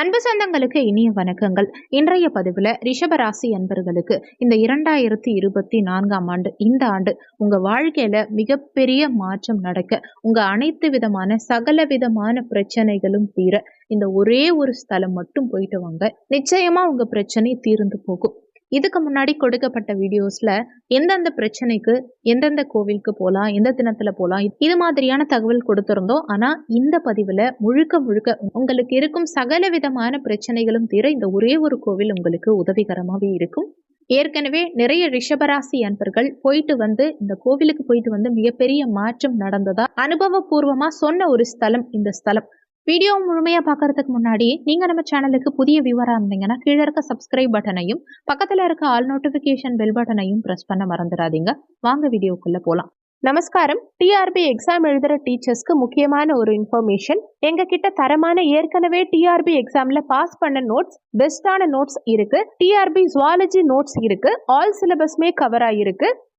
அன்பு சொந்தங்களுக்கு இனிய வணக்கங்கள். இன்றைய பதிவில் ரிஷபராசி அன்பர்களுக்கு இந்த இரண்டாயிரத்தி இருபத்தி நான்காம் ஆண்டு இந்த ஆண்டு உங்கள் வாழ்க்கையில் மிகப்பெரிய மாற்றம் நடக்க உங்கள் அனைத்து விதமான சகல விதமான பிரச்சனைகளும் தீர இந்த ஒரே ஒரு ஸ்தலம் மட்டும் போயிட்டு வாங்க. நிச்சயமாக உங்கள் பிரச்சனை தீர்ந்து போகும். இதுக்கு முன்னாடி கொடுக்கப்பட்ட வீடியோஸில் எந்தெந்த பிரச்சனைக்கு எந்தெந்த கோவிலுக்கு போகலாம் எந்த தினத்தில் போகலாம் இது மாதிரியான தகவல் கொடுத்துருந்தோம். ஆனால் இந்த பதிவில் முழுக்க முழுக்க உங்களுக்கு இருக்கும் சகல விதமான பிரச்சனைகளும் தீர இந்த ஒரே ஒரு கோவில் உங்களுக்கு உதவிகரமாகவே இருக்கும். ஏற்கனவே நிறைய ரிஷபராசி அன்பர்கள் போயிட்டு வந்து இந்த கோவிலுக்கு போயிட்டு வந்து மிகப்பெரிய மாற்றம் நடந்ததா அனுபவபூர்வமாக சொன்ன ஒரு ஸ்தலம் இந்த ஸ்தலம். வீடியோ முழுமையாக பார்க்கறதுக்கு முன்னாடி நீங்கள் நம்ம சேனலுக்கு புதிய வியூவராக இருந்தீங்கன்னா கீழே இருக்க சப்ஸ்கிரைப் பட்டனையும் பக்கத்தில் இருக்க ஆல் நோட்டிஃபிகேஷன் பெல் பட்டனையும் ப்ரெஸ் பண்ண மறந்துடாதீங்க. வாங்க வீடியோக்குள்ளே போகலாம் நமஸ்காரம். டிஆர்பி எக்ஸாம் எழுதுற டீச்சர்ஸ்க்கு முக்கியமான ஒரு இன்ஃபர்மேஷன் எங்க கிட்ட தரமான ஏற்கனவே டிஆர்பி எக்ஸாம்ல பாஸ் பண்ண நோட்ஸ் பெஸ்டான நோட்ஸ் இருக்கு. டிஆர்பி ஜுவாலஜி நோட்ஸ் இருக்கு. ஆல் சிலபஸ்மே கவர் ஆயிருக்கு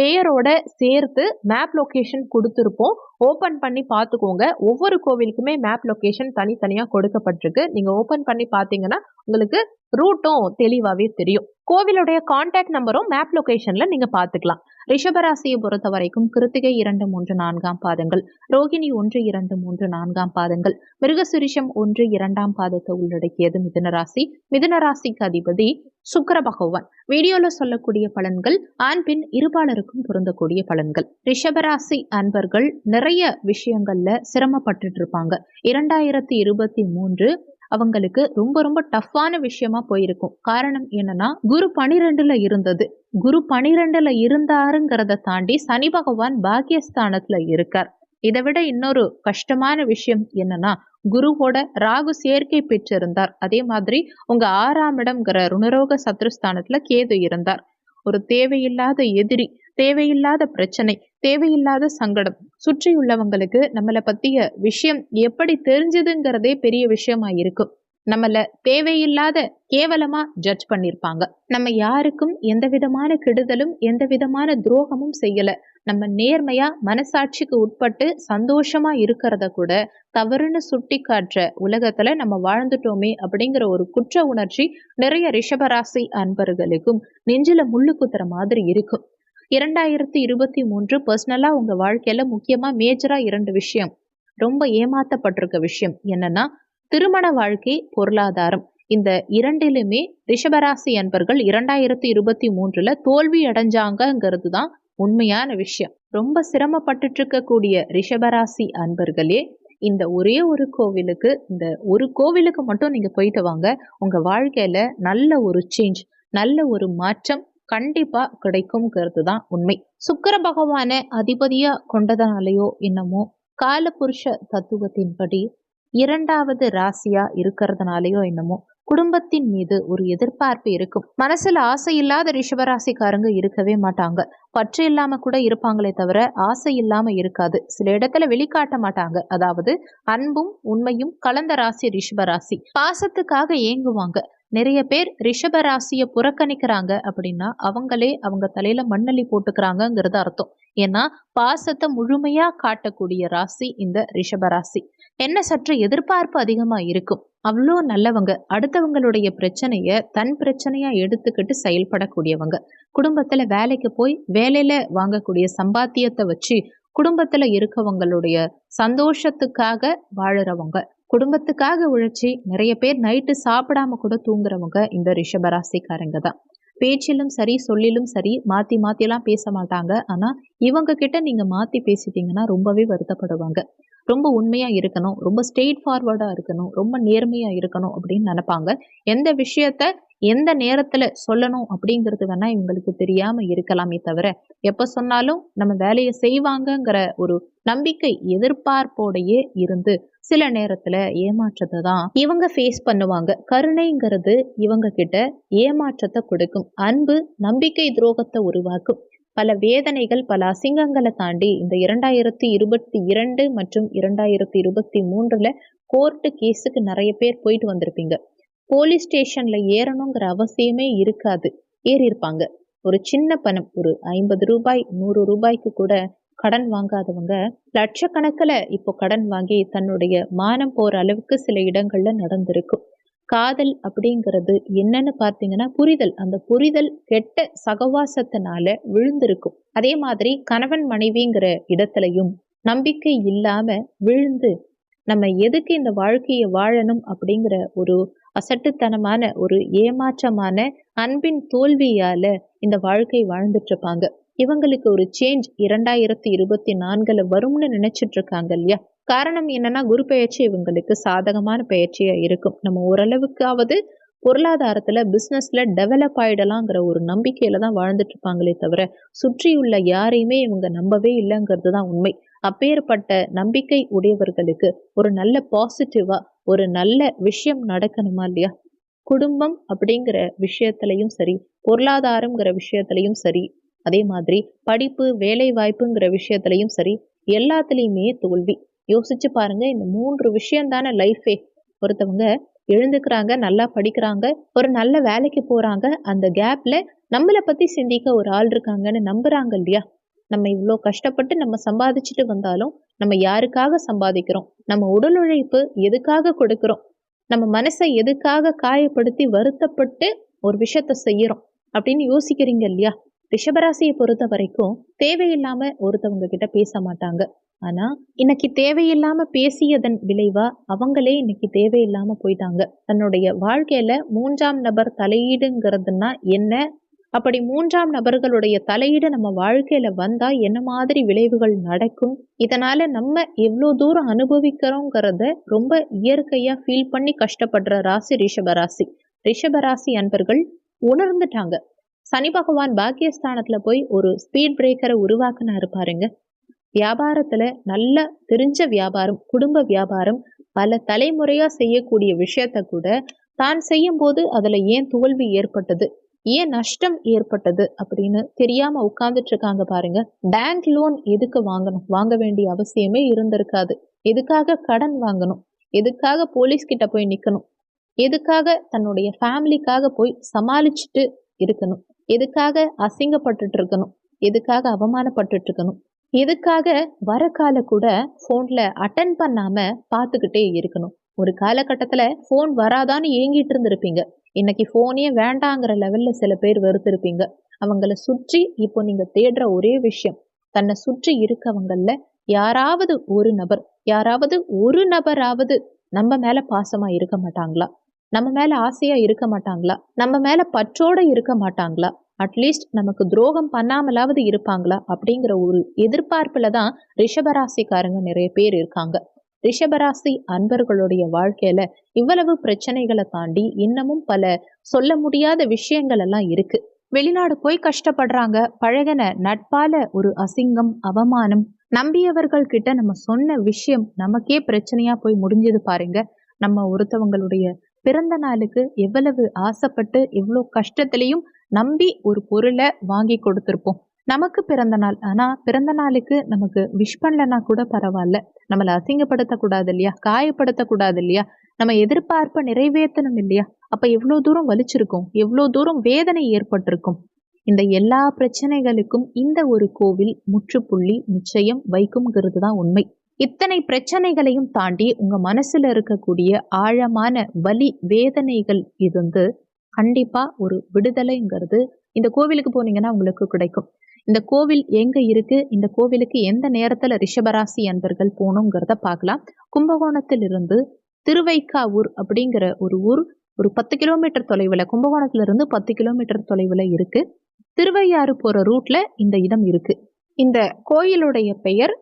பேரோட சேர்த்து மேப் லொக்கேஷன் கொடுத்துருப்போம். ஓப்பன் பண்ணி பார்த்துக்கோங்க. ஒவ்வொரு கோவிலுக்குமே மேப் லொக்கேஷன் தனித்தனியாக கொடுக்கப்பட்டிருக்கு. நீங்கள் ஓப்பன் பண்ணி பார்த்தீங்கன்னா உங்களுக்கு ரூட்டும் தெளிவாகவே தெரியும். கோவிலுடைய கான்டாக்ட் நம்பரும் மேப் லொக்கேஷனில் நீங்கள் பார்த்துக்கலாம். ரிஷபராசியை பொறுத்த வரைக்கும் கிருத்திகை இரண்டு மூன்று நான்காம் பாதங்கள். ரோகிணி ஒன்று இரண்டு மூன்று நான்காம் பாதங்கள். மிருகசுரிஷம் ஒன்று இரண்டாம் பாதத்தை உள்ளடக்கியது மிதுன ராசி. அதிபதி சுக்கர பகவான். வீடியோல சொல்லக்கூடிய பலன்கள் ஆண் பின் இருபாலருக்கும் பொருந்தக்கூடிய பலன்கள். ரிஷபராசி அன்பர்கள் நிறைய விஷயங்கள்ல சிரமப்பட்டு இருப்பாங்க. இரண்டாயிரத்தி இருபத்தி மூன்று அவங்களுக்கு ரொம்ப ரொம்ப டஃப்பான விஷயமா போயிருக்கும். காரணம் என்னன்னா குரு பனிரெண்டுல இருந்தது. குரு பனிரெண்டுல இருந்தாருங்கிறத தாண்டி சனி பகவான் பாக்கியஸ்தானத்துல இருக்கார். இதை விட இன்னொரு கஷ்டமான விஷயம் என்னன்னா குருவோட ராகு சேர்க்கை பெற்றிருந்தார். அதே மாதிரி உங்க ஆறாம் இடம்ங்கிற ருணரோக சத்ருஸ்தானத்துல கேது இருந்தார். ஒரு தேவையில்லாத எதிரி தேவையில்லாத பிரச்சனை தேவையில்லாத சங்கடம். சுற்றியுள்ளவங்களுக்கு நம்மளை பத்திய விஷயம் எப்படி தெரிஞ்சதுங்கிறதே பெரிய விஷயமா இருக்கும். நம்மள தேவையில்லாத கேவலமா ஜட்ஜ் பண்ணிருப்பாங்க. நம்ம யாருக்கும் எந்த விதமான கெடுதலும் எந்த விதமான துரோகமும் செய்யல. நம்ம நேர்மையா மனசாட்சிக்கு உட்பட்டு சந்தோஷமா இருக்கிறத கூட தவறுன்னு சுட்டி காட்டுற உலகத்துல நம்ம வாழ்ந்துட்டோமே அப்படிங்கிற ஒரு குற்ற உணர்ச்சி நிறைய ரிஷபராசி அன்பர்களுக்கும் நெஞ்சில முள்ளு குத்துற மாதிரி இருக்கும். இரண்டாயிரத்தி இருபத்தி மூன்று பர்சனலாக உங்கள் வாழ்க்கையில் முக்கியமாக மேஜராக இரண்டு விஷயம் ரொம்ப ஏமாத்தப்பட்டிருக்க விஷயம் என்னன்னா திருமண வாழ்க்கை பொருளாதாரம். இந்த இரண்டிலுமே ரிஷபராசி அன்பர்கள் இரண்டாயிரத்தி இருபத்தி மூன்றில் தோல்வி அடைஞ்சாங்கங்கிறது தான் உண்மையான விஷயம். ரொம்ப சிரமப்பட்டுட்டு இருக்கக்கூடிய ரிஷபராசி அன்பர்களே இந்த ஒரே ஒரு கோவிலுக்கு இந்த ஒரு கோவிலுக்கு மட்டும் நீங்கள் போயிட்டு வாங்க. உங்கள் வாழ்க்கையில் நல்ல ஒரு சேஞ்ச் நல்ல ஒரு மாற்றம் கண்டிப்பா கிடைக்கும்ங்கிறது தான் உண்மை. சுக்கர பகவானை அதிபதியா கொண்டதனாலேயோ என்னமோ காலபுருஷ தத்துவத்தின்படி இரண்டாவது ராசியா இருக்கிறதுனாலயோ என்னமோ குடும்பத்தின் மீது ஒரு எதிர்பார்ப்பு இருக்கும். மனசுல ஆசை இல்லாத ரிஷபராசிக்காரங்க இருக்கவே மாட்டாங்க. பற்று இல்லாம கூட இருப்பாங்களே தவிர ஆசை இல்லாம இருக்காது. சில இடத்துல வெளிக்காட்ட மாட்டாங்க. அதாவது அன்பும் உண்மையும் கலந்த ராசி ரிஷபராசி. பாசத்துக்காக ஏங்குவாங்க. நிறைய பேர் ரிஷப ராசியை புறக்கணிக்கிறாங்க அப்படின்னா அவங்களே அவங்க தலையில மண்ணள்ளி போட்டுக்கிறாங்கங்கிறது அர்த்தம். ஏன்னா பாசத்தை முழுமையா காட்டக்கூடிய ராசி இந்த ரிஷப ராசி. என்ன சற்று எதிர்பார்ப்பு அதிகமா இருக்கும். அவ்வளோ நல்லவங்க. அடுத்தவங்களுடைய பிரச்சனைய தன் பிரச்சனையா எடுத்துக்கிட்டு செயல்படக்கூடியவங்க. குடும்பத்துல வேலைக்கு போய் வேலையில வாங்கக்கூடிய சம்பாத்தியத்தை வச்சு குடும்பத்துல இருக்கவங்களுடைய சந்தோஷத்துக்காக வாழறவங்க. குடும்பத்துக்காக உழைச்சி நிறைய பேர் நைட்டு சாப்பிடாம கூட தூங்குறவங்க இந்த ரிஷபராசிக்காரங்க தான். பேச்சிலும் சரி சொல்லிலும் சரி மாற்றி மாற்றிலாம் பேச மாட்டாங்க. ஆனால் இவங்க கிட்ட நீங்கள் மாற்றி பேசிட்டீங்கன்னா ரொம்பவே வருத்தப்படுவாங்க. ரொம்ப உண்மையாக இருக்கணும் ரொம்ப ஸ்ட்ரெயிட் ஃபார்வர்டாக இருக்கணும் ரொம்ப நேர்மையாக இருக்கணும் அப்படின்னு நினைப்பாங்க. எந்த விஷயத்த எந்த நேரத்துல சொல்லணும் அப்படிங்கிறது வேணா இவங்களுக்கு தெரியாம இருக்கலாமே தவிர எப்ப சொன்னாலும் நம்ம வேலையை செய்வாங்கங்கிற ஒரு நம்பிக்கை எதிர்பார்ப்போடையே இருந்து சில நேரத்துல ஏமாற்றத்தை தான் இவங்க ஃபேஸ் பண்ணுவாங்க. கருணைங்கிறது இவங்க கிட்ட ஏமாற்றத்தை கொடுக்கும். அன்பு நம்பிக்கை துரோகத்தை உருவாக்கும். பல வேதனைகள் பல அசிங்கங்களை தாண்டி இந்த இரண்டாயிரத்தி இருபத்தி இரண்டு மற்றும் இரண்டாயிரத்தி இருபத்தி மூன்றுல கோர்ட்டு கேஸுக்கு நிறைய பேர் போயிட்டு வந்திருப்பீங்க. போலீஸ் ஸ்டேஷன்ல ஏறணுங்கிற அவசியமே இருக்காது. ஏறியிருப்பாங்க. ஒரு சின்ன பணம் ஒரு ஐம்பது ரூபாய் நூறு ரூபாய்க்கு கூட கடன் வாங்காதவங்க லட்சக்கணக்கில் இப்போ கடன் வாங்கி தன்னுடைய மானம் போற அளவுக்கு சில இடங்கள்ல நடந்திருக்கும் காதல் அப்படிங்கிறது என்னன்னு பார்த்தீங்கன்னா புரிதல். அந்த புரிதல் கெட்ட சகவாசத்தினால விழுந்திருக்கும். அதே மாதிரி கணவன் மனைவிங்கிற இடத்துலையும் நம்பிக்கை இல்லாம விழுந்து நம்ம எதுக்கு இந்த வாழ்க்கையை வாழணும் அப்படிங்கிற ஒரு அசட்டுத்தனமான ஒரு ஏமாற்றமான அன்பின் தோல்வியால இந்த வாழ்க்கை வாழ்ந்துட்டு இருப்பாங்க இவங்களுக்கு ஒரு சேஞ்ச் இரண்டாயிரத்தி இருபத்தி நான்குல வரும்னு நினைச்சிட்டு இருக்காங்க இல்லையா? காரணம் என்னன்னா குரு பெயர்ச்சி இவங்களுக்கு சாதகமான பயிற்சியா இருக்கும். நம்ம ஓரளவுக்காவது பொருளாதாரத்துல பிசினஸ்ல டெவலப் ஆயிடலாங்கிற ஒரு நம்பிக்கையில தான் வாழ்ந்துட்டு இருப்பாங்களே தவிர சுற்றியுள்ள யாரையுமே இவங்க நம்பவே இல்லைங்கிறது தான் உண்மை. அப்பேற்பட்ட நம்பிக்கை உடையவர்களுக்கு ஒரு நல்ல பாசிட்டிவா ஒரு நல்ல விஷயம் நடக்கணுமா இல்லையா? குடும்பம் அப்படிங்கிற விஷயத்துலையும் சரி பொருளாதாரங்கிற விஷயத்துலையும் சரி அதே மாதிரி படிப்பு வேலை வாய்ப்புங்கிற விஷயத்துலையும் சரி எல்லாத்துலேயுமே தோல்வி. யோசிச்சு பாருங்க இந்த மூன்று விஷயம் தானே லைஃபே ஒருத்தவங்க எழுந்துக்கிறாங்க நல்லா படிக்கிறாங்க ஒரு நல்ல வேலைக்கு போறாங்க அந்த கேப்ல நம்மளை பத்தி சிந்திக்க ஒரு ஆள் இருக்காங்கன்னு நம்புறாங்க இல்லையா? நம்ம இவ்வளோ கஷ்டப்பட்டு நம்ம சம்பாதிச்சுட்டு வந்தாலும் நம்ம யாருக்காக சம்பாதிக்கிறோம்? நம்ம உடல் உழைப்பு எதுக்காக கொடுக்கிறோம்? நம்ம மனசை எதுக்காக காயப்படுத்தி வருத்தப்பட்டு ஒரு விஷயத்த செய்யறோம்? அப்படின்னு யோசிக்கிறீங்க இல்லையா? ரிஷபராசியை பொறுத்த வரைக்கும் தேவையில்லாம ஒருத்தவங்க கிட்ட பேச மாட்டாங்க. ஆனா இன்னைக்கு தேவையில்லாம பேசியதன் விளைவா அவங்களே இன்னைக்கு தேவையில்லாம போயிட்டாங்க. தன்னுடைய வாழ்க்கையில மூன்றாம் நபர் தலையீடுங்கிறதுனா என்ன? அப்படி மூன்றாம் நபர்களுடைய தலையீடு நம்ம வாழ்க்கையில வந்தா என்ன மாதிரி விளைவுகள் நடக்கும்? இதனால நம்ம எவ்வளோ தூரம் அனுபவிக்கிறோங்கிறத ரொம்ப இயற்கையா ஃபீல் பண்ணி கஷ்டப்படுற ராசி ரிஷபராசி ரிஷபராசி அன்பர்கள் உணர்ந்துட்டாங்க. சனி பகவான் பாக்கியஸ்தானத்துல போய் ஒரு ஸ்பீட் பிரேக்கரை உருவாக்குனாரு பாருங்க. வியாபாரத்துல நல்ல தெரிஞ்ச வியாபாரம் குடும்ப வியாபாரம் பல தலைமுறையா செய்யக்கூடிய விஷயத்த கூட தான் செய்யும் போது அதுல ஏன் தோல்வி ஏற்பட்டது? ஏன் நஷ்டம் ஏற்பட்டது அப்படின்னு தெரியாம உட்கார்ந்துட்டு இருக்காங்க பாருங்க. பேங்க் லோன் எதுக்கு வாங்கணும்? வாங்க வேண்டிய அவசியமே இருந்திருக்காது. எதுக்காக கடன் வாங்கணும்? எதுக்காக போலீஸ் கிட்ட போய் நிக்கணும்? எதுக்காக தன்னுடைய ஃபேமிலிக்காக போய் சமாளிச்சுட்டு இருக்கணும்? எதுக்காக அசிங்கப்பட்டுட்டு இருக்கணும் எதுக்காக அவமானப்பட்டுட்டு இருக்கணும் எதுக்காக வர கால கூட ஃபோனில் அட்டன் பண்ணாமல் பார்த்துக்கிட்டே இருக்கணும்? ஒரு காலகட்டத்தில் ஃபோன் வராதான்னு ஏங்கிட்டு இருந்திருப்பீங்க. இன்னைக்கு ஃபோனே வேண்டாங்கிற லெவலில் சில பேர் வெறுத்திருப்பீங்க. அவங்கள சுற்றி இப்போ நீங்கள் தேடுற ஒரே விஷயம் தன்னை சுற்றி இருக்கவங்கள யாராவது ஒரு நபர் யாராவது ஒரு நபராவது நம்ம மேலே பாசமாக இருக்க மாட்டாங்களா? நம்ம மேலே ஆசையாக இருக்க மாட்டாங்களா? நம்ம மேலே பற்றோடு இருக்க மாட்டாங்களா? அட்லீஸ்ட் நமக்கு துரோகம் பண்ணாமலாவது இருப்பாங்களா? அப்படிங்கிற ஒரு எதிர்பார்ப்புல தான் ரிஷபராசிக்காரங்க நிறைய பேர் இருக்காங்க. ரிஷபராசி அன்பர்களுடைய வாழ்க்கையில இவ்வளவு பிரச்சனைகளை தாண்டி இன்னமும் பல சொல்ல முடியாத விஷயங்கள் எல்லாம் இருக்கு. வெளிநாடு போய் கஷ்டப்படுறாங்க. பழகின நட்பால ஒரு அசிங்கம் அவமானம் நம்பியவர்கள் கிட்ட நம்ம சொன்ன விஷயம் நமக்கே பிரச்சனையா போய் முடிஞ்சது பாருங்க. நம்ம ஒருத்தவங்களுடைய பிறந்த நாளுக்கு எவ்வளவு ஆசைப்பட்டு எவ்வளோ கஷ்டத்திலையும் நம்பி ஒரு பொருளை வாங்கி கொடுத்துருப்போம். நமக்கு பிறந்த நாள். ஆனால் பிறந்த நாளுக்கு நமக்கு விஷ் பண்ணலன்னா கூட பரவாயில்ல. நம்மளை அசிங்கப்படுத்தக்கூடாது இல்லையா காயப்படுத்தக்கூடாது இல்லையா நம்ம எதிர்பார்ப்பை நிறைவேற்றணும் இல்லையா? அப்போ எவ்வளோ தூரம் வலிச்சிருக்கும்? எவ்வளோ தூரம் வேதனை ஏற்பட்டிருக்கும்? இந்த எல்லா பிரச்சனைகளுக்கும் இந்த ஒரு கோவில் முற்றுப்புள்ளி நிச்சயம் வைக்கும்ங்கிறது தான் உண்மை. இத்தனை பிரச்சனைகளையும் தாண்டி உங்க மனசுல இருக்கக்கூடிய ஆழமான வலி வேதனைகள் இருந்து கண்டிப்பா ஒரு விடுதலைங்கிறது இந்த கோவிலுக்கு போனீங்கன்னா உங்களுக்கு கிடைக்கும். இந்த கோவில் எங்க இருக்கு? இந்த கோவிலுக்கு எந்த நேரத்துல ரிஷபராசி அன்பர்கள் போகணுங்கிறத பார்க்கலாம். கும்பகோணத்திலிருந்து திருவைக்காவூர் அப்படிங்கிற ஒரு ஊர் ஒரு பத்து கிலோமீட்டர் தொலைவில் கும்பகோணத்துல இருந்து பத்து கிலோமீட்டர் தொலைவில் இருக்கு. திருவையாறு போற ரூட்ல இந்த இடம் இருக்கு. இந்த கோயிலுடைய பெயர்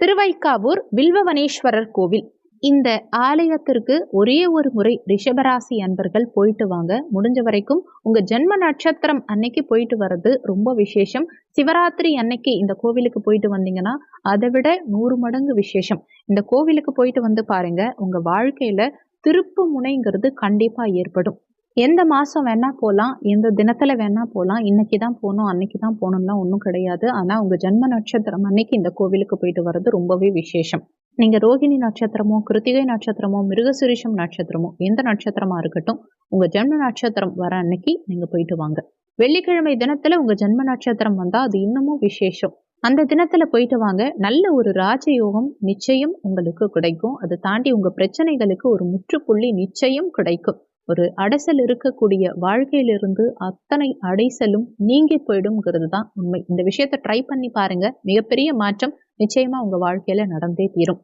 திருவைக்காவூர் வில்வவனேஸ்வரர் கோவில். இந்த ஆலயத்திற்கு ஒரே ஒரு முறை ரிஷபராசி அன்பர்கள் போயிட்டு வாங்க. முடிஞ்ச வரைக்கும் உங்க ஜென்ம நட்சத்திரம் அன்னைக்கு போயிட்டு வர்றது ரொம்ப விசேஷம். சிவராத்திரி அன்னைக்கு இந்த கோவிலுக்கு போயிட்டு வந்தீங்கன்னா அதை விட நூறு மடங்கு விசேஷம். இந்த கோவிலுக்கு போயிட்டு வந்து பாருங்க உங்க வாழ்க்கையில திருப்பு முனைங்கிறது கண்டிப்பா ஏற்படும். எந்த மாசம் வேணா போகலாம் எந்த தினத்துல வேணா போகலாம் இன்றைக்கி தான் போகணும் அன்னைக்கு தான் போகணும்லாம் ஒன்றும் கிடையாது. ஆனா உங்க ஜென்ம நட்சத்திரம் அன்னைக்கு இந்த கோவிலுக்கு போயிட்டு வர்றது ரொம்பவே விசேஷம். நீங்க ரோகிணி நட்சத்திரமோ கிருத்திகை நட்சத்திரமோ மிருகசுரிஷம் நட்சத்திரமோ எந்த நட்சத்திரமா இருக்கட்டும் உங்க ஜென்ம நட்சத்திரம் வர அன்னைக்கு நீங்க போயிட்டு வாங்க. வெள்ளிக்கிழமை தினத்துல உங்க ஜென்ம நட்சத்திரம் வந்தா அது இன்னமும் விசேஷம். அந்த தினத்துல போயிட்டு வாங்க. நல்ல ஒரு ராஜயோகம் நிச்சயம் உங்களுக்கு கிடைக்கும். அதை தாண்டி உங்க பிரச்சனைகளுக்கு ஒரு முற்றுப்புள்ளி நிச்சயம் கிடைக்கும். ஒரு அடைசல் இருக்கக்கூடிய வாழ்க்கையிலிருந்து அத்தனை அடைசலும் நீங்கி போயிடும்ங்கிறது தான் உண்மை. இந்த விஷயத்த ட்ரை பண்ணி பாருங்க. மிகப்பெரிய மாற்றம் நிச்சயமா உங்க வாழ்க்கையில நடந்தே தீரும்.